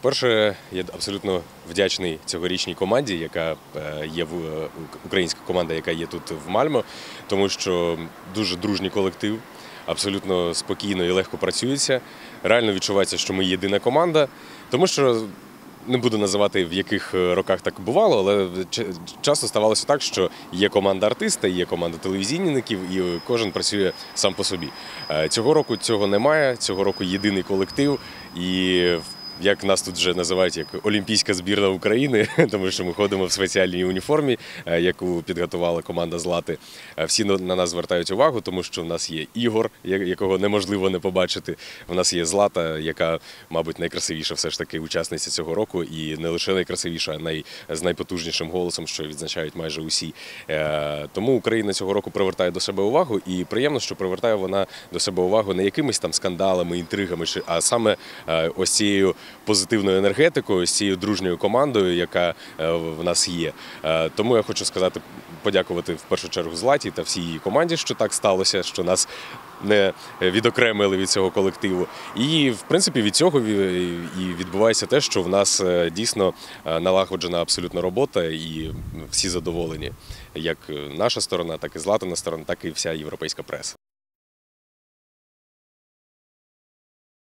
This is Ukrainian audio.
По-перше, я абсолютно вдячний цьогорічній команді, яка е, є в е, українська команда, яка є тут в Мальмо, тому що дуже дружній колектив, абсолютно спокійно і легко працюється. Реально відчувається, що ми єдина команда, тому що. Не буду називати в яких е, роках так бувало, але часто ставалося так, що є команда артиста, є команда телевізійників, і кожен працює сам по собі. Цього року цього немає. Цього року єдиний колектив, і як нас тут вже називають як Олімпійська збірна України, тому що ми ходимо в спеціальній уніформі, е, яку підготувала команда Злати. Е, Всі на на нас звертають увагу, тому що в нас є Ігор, якого неможливо не побачити. У нас є Злата, яка, мабуть, найкрасивіша все ж таки учасниця цього року, і не лише найкрасивіша, а най, з найпотужнішим голосом, що відзначають майже усі. Е, Тому Україна цього року привертає до себе увагу, і приємно, що привертає вона до себе увагу не якимись там скандалами, інтригами, а саме ось цією позитивною енергетикою, ось цією дружньою командою, яка е, в нас є. Е, Тому я хочу сказати, подякувати в першу чергу Златі та всій її команді, що так сталося, що нас не відокремили від цього колективу. І в принципі від цього і відбувається те, що в нас е, дійсно е, налагоджена абсолютно робота, і всі задоволені, як наша сторона, так і златана сторона, так і вся європейська преса.